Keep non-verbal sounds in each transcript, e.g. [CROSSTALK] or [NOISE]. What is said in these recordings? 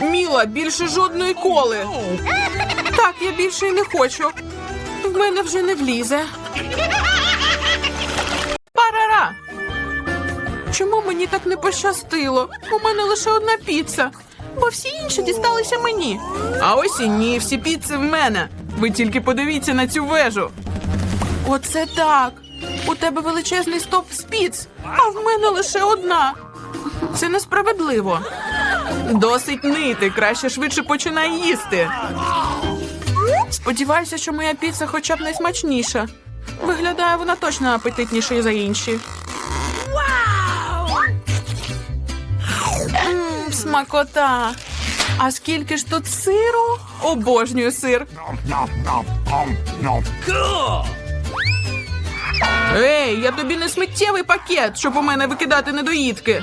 Міла, більше жодної коли. Так, я більше й не хочу. В мене вже не влізе. Парара. Чому мені так не пощастило? У мене лише одна піца, бо всі інші дісталися мені. А ось і ні, всі піци в мене. Ви тільки подивіться на цю вежу. Оце так. У тебе величезний стоп з піц, а в мене лише одна. Це несправедливо. Досить нити, краще швидше починай їсти. Сподіваюся, що моя піца хоча б найсмачніша. Виглядає вона точно апетитніше за інші. Мм, смакота. А скільки ж тут сиру? Обожнюю сир. Ей, я тобі не сміттєвий пакет, щоб у мене викидати недоїдки.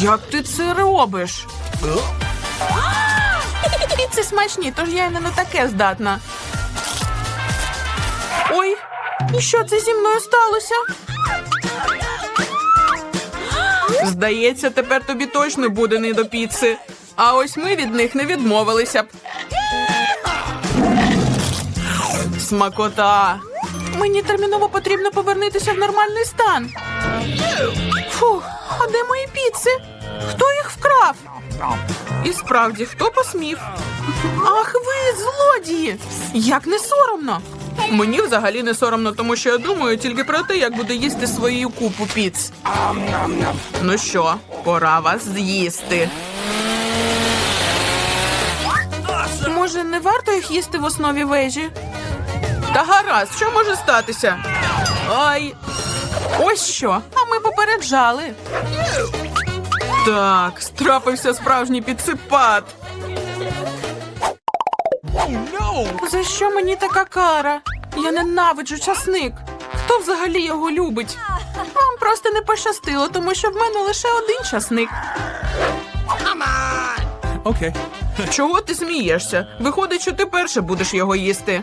Як ти це робиш? І [LAUGHS] це смачні, тож я й не на таке здатна. Ой, і що це зі мною сталося? Здається, тепер тобі точно буде не до піци. А ось ми від них не відмовилися б. Смакота. Мені терміново потрібно повернутися в нормальний стан. Фух, а де мої піци? Хто їх вкрав? І справді, хто посмів? Ах ви, злодії! Як не соромно! Мені взагалі не соромно, тому що я думаю тільки про те, як буду їсти свою купу піц. Ну що, пора вас з'їсти. Може, не варто їх їсти в основі вежі? Та гаразд, що може статися? Ай. Ось що. А ми попереджали. Так, страпився справжній підсипат. За що мені така кара? Я ненавиджу часник. Хто взагалі його любить? Вам просто не пощастило, тому що в мене лише один часник. Okay. Чого ти смієшся? Виходить, що ти перше будеш його їсти.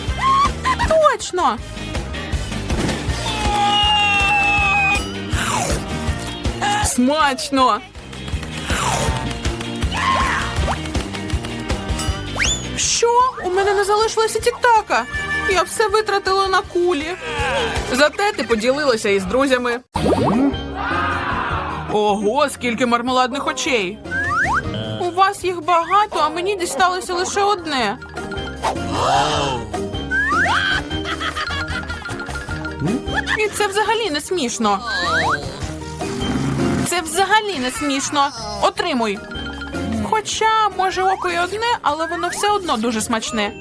Точно. Смачно. Що? У мене не залишилося тіктака. Я все витратила на кулі. Зате ти поділилася із друзями. Ого, скільки мармеладних очей. У вас їх багато, а мені дісталося лише одне. І це взагалі не смішно. Це взагалі не смішно. Отримуй. Хоча, може, око й одне, але воно все одно дуже смачне.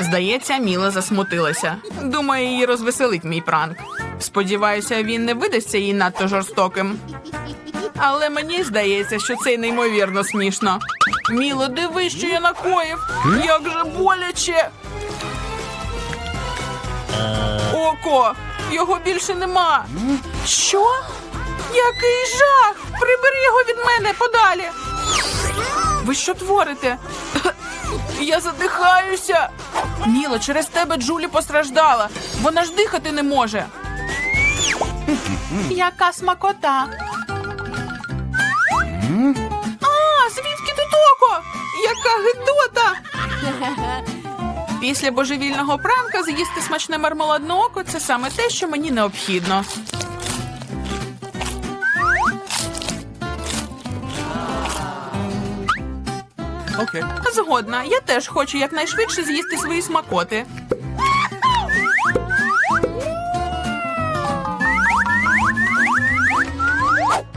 Здається, Міла засмутилася. Думаю, її розвеселить мій пранк. Сподіваюся, він не видасться їй надто жорстоким. Але мені здається, що це неймовірно смішно. Міло, диви, що я накоїв. Як же боляче. Око, його більше нема. Що? Який жах! Прибери його від мене подалі. Ви що творите? Я задихаюся. Міло, через тебе Джулі постраждала. Вона ж дихати не може. Яка смакота. А, звідки тут око? Яка гидота! Після божевільного пранка з'їсти смачне мармеладне око це саме те, що мені необхідно. Okay. Згодна, я теж хочу якнайшвидше з'їсти свої смакоти.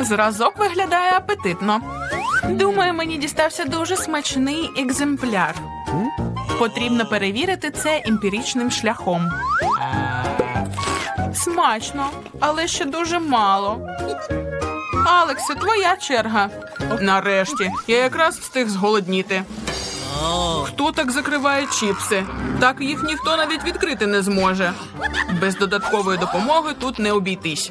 Зразок виглядає апетитно. Думаю, мені дістався дуже смачний екземпляр. Потрібно перевірити це емпіричним шляхом. Смачно, але ще дуже мало. Алексе, твоя черга. Нарешті, я якраз встиг зголодніти. Хто так закриває чіпси? Так їх ніхто навіть відкрити не зможе. Без додаткової допомоги тут не обійтись.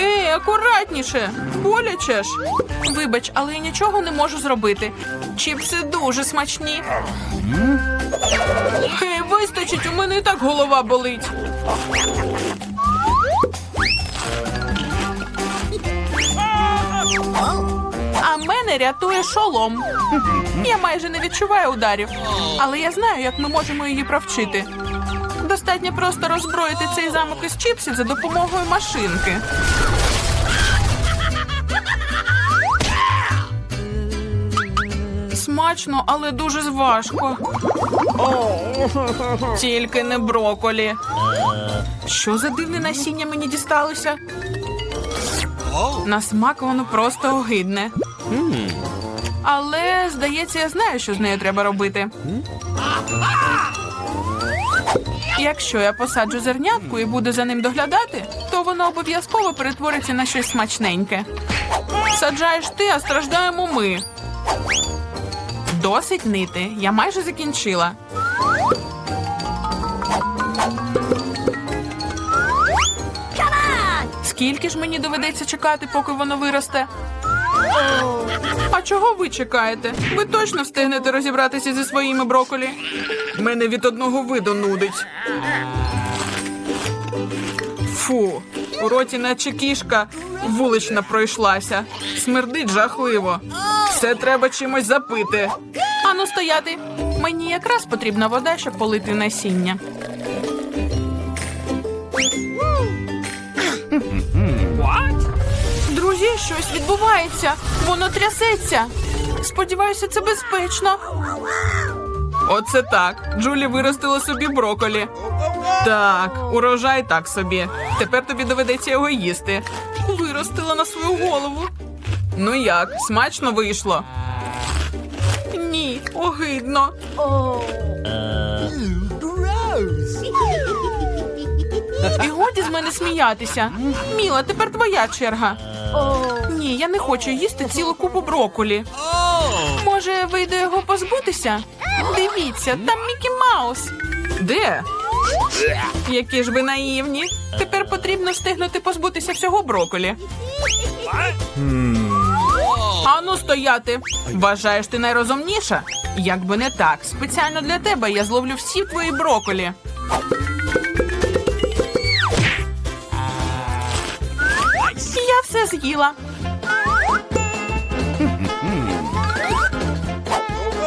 Ей, акуратніше! Боляче ж. Вибач, але я нічого не можу зробити. Чіпси дуже смачні. Ей, вистачить, у мене і так голова болить. А мене рятує шолом. Я майже не відчуваю ударів, але я знаю, як ми можемо її провчити. Достатньо просто роззброїти цей замок із чіпсів за допомогою машинки. Смачно, але дуже важко. Тільки не броколі. Що за дивне насіння мені дісталося? На смак воно просто огидне. Але, здається, я знаю, що з нею треба робити. Якщо я посаджу зернятку і буду за ним доглядати, то воно обов'язково перетвориться на щось смачненьке. Саджаєш ти, а страждаємо ми. Досить нити. Я майже закінчила. Скільки ж мені доведеться чекати, поки воно виросте? А чого ви чекаєте? Ви точно встигнете розібратися зі своїми броколі? Мене від одного виду нудить. Фу, у роті наче кішка вулична пройшлася. Смердить жахливо. Все треба чимось запити. Ану стояти. Мені якраз потрібна вода, щоб полити насіння. Друзі, щось відбувається. Воно трясеться. Сподіваюся, це безпечно. Оце так. Джулі виростила собі броколі. Так, урожай так собі. Тепер тобі доведеться його їсти. Виростила на свою голову. Ну як, смачно вийшло? Ні, огидно. І годі з мене сміятися. Міла, тепер твоя черга. Ні, я не хочу їсти цілу купу броколі. Може, вийде його позбутися? Дивіться, там Мікі Маус. Де? Які ж ви наївні. Тепер потрібно встигнути позбутися всього броколі. Ану стояти. Вважаєш ти найрозумніша? Якби не так, спеціально для тебе я зловлю всі твої броколі. Я все з'їла.